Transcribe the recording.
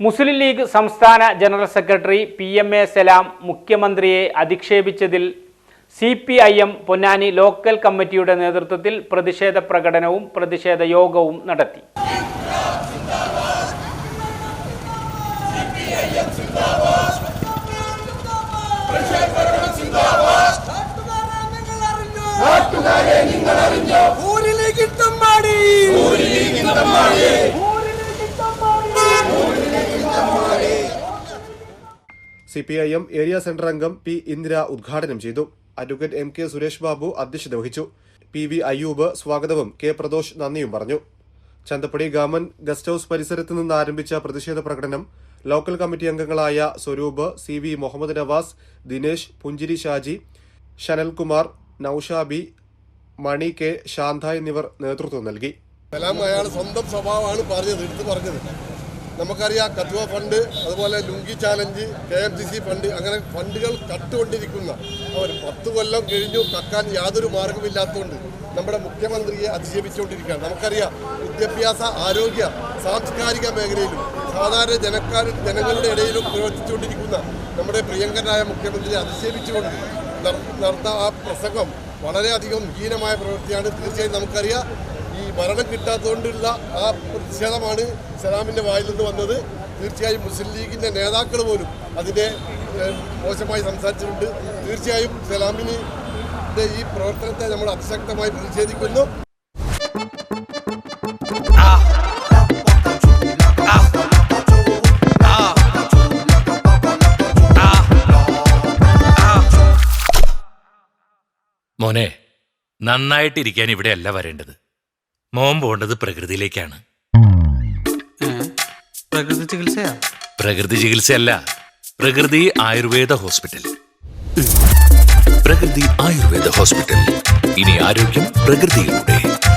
മുസ്ലിം league സംസ്ഥാന general secretary P M A Salam മുഖ്യമന്ത്രിയെ അധിക്ഷേപിച്ചതിൽ C P I M Ponnani local കമ്മിറ്റിയുടെ നേതൃത്വത്തിൽ പ്രതിഷേധ പ്രകടനവും പ്രതിഷേധ യോഗവും നടത്തി. ൂരിലേക്ക് ഊരിലേക്ക് തമ്മാടി C P I M area centre അംഗം പി ഇന്ദിര ഉദ്ഘാടനം ചെയ്തു. Advocate M K Suresh Babu അധ്യക്ഷത വഹിച്ചു. പി വി അയ്യൂബ് സ്വാഗതവും കെ പ്രദോഷ് നന്ദിയും പറഞ്ഞു. ചന്തപ്പടി ഗവൺമെന്റ് ഗസ്റ്റ് ഹൌസ് പരിസരത്ത് നിന്ന് ആരംഭിച്ച പ്രതിഷേധ പ്രകടനം ലോക്കൽ കമ്മിറ്റി അംഗങ്ങളായ സ്വരൂപ് സി വി മുഹമ്മദ് നവാസ് ദിനേശ് പുഞ്ചിരി ഷാജി ഷനൽകുമാർ നൌഷാബി മണി കെ ശാന്ത എന്നിവർ നേതൃത്വം നൽകി. അയാൾ സ്വന്തം സ്വഭാവമാണ് പറഞ്ഞത് എടുത്തു പറഞ്ഞത്. നമുക്കറിയാം കത്തുവ ഫണ്ട് അതുപോലെ lungi challenge K M C C fund അങ്ങനെ ഫണ്ടുകൾ കട്ടുകൊണ്ടിരിക്കുന്ന അവർ പത്ത് കൊല്ലം കഴിഞ്ഞു കക്കാൻ യാതൊരു മാർഗമില്ലാത്തതുകൊണ്ട് നമ്മുടെ മുഖ്യമന്ത്രിയെ അധിക്ഷേപിച്ചുകൊണ്ടിരിക്കുകയാണ്. നമുക്കറിയാം വിദ്യാഭ്യാസ ആരോഗ്യ സാംസ്കാരിക മേഖലയിലും സാധാരണ ജനക്കാർ ജനങ്ങളുടെ ഇടയിലും പ്രവർത്തിച്ചുകൊണ്ടിരിക്കുന്ന നമ്മുടെ പ്രിയങ്കരനായ മുഖ്യമന്ത്രിയെ അധിക്ഷേപിച്ചുകൊണ്ട് നടത്ത ആ പ്രസംഗം വളരെയധികം ഹീനമായ പ്രവൃത്തിയാണ്. തീർച്ചയായും നമുക്കറിയാം ഈ ഭരണം കിട്ടാത്തതുകൊണ്ടുള്ള ആ പ്രതിഷേധമാണ് സലാമിന്റെ വായിൽ നിന്ന് വന്നത്. തീർച്ചയായും മുസ്ലിം ലീഗിന്റെ നേതാക്കൾ പോലും അതിനെ മോശമായി സംസാരിച്ചിട്ടുണ്ട്. തീർച്ചയായും സലാമിന് ഈ പ്രവർത്തനത്തെ നമ്മൾ അതിശക്തമായി പ്രതിഷേധിക്കുന്നു. മോനെ നന്നായിട്ടിരിക്കാൻ ഇവിടെയല്ല വരേണ്ടത്. മോൻ പോണ്ടത് പ്രകൃതിയിലേക്കാണ്. പ്രകൃതി ചികിത്സയാ? പ്രകൃതി ചികിത്സയല്ല പ്രകൃതി ആയുർവേദ ഹോസ്പിറ്റൽ. പ്രകൃതി ആയുർവേദ ഹോസ്പിറ്റൽ. ഇനി ആരോഗ്യം പ്രകൃതിയിലൂടെ.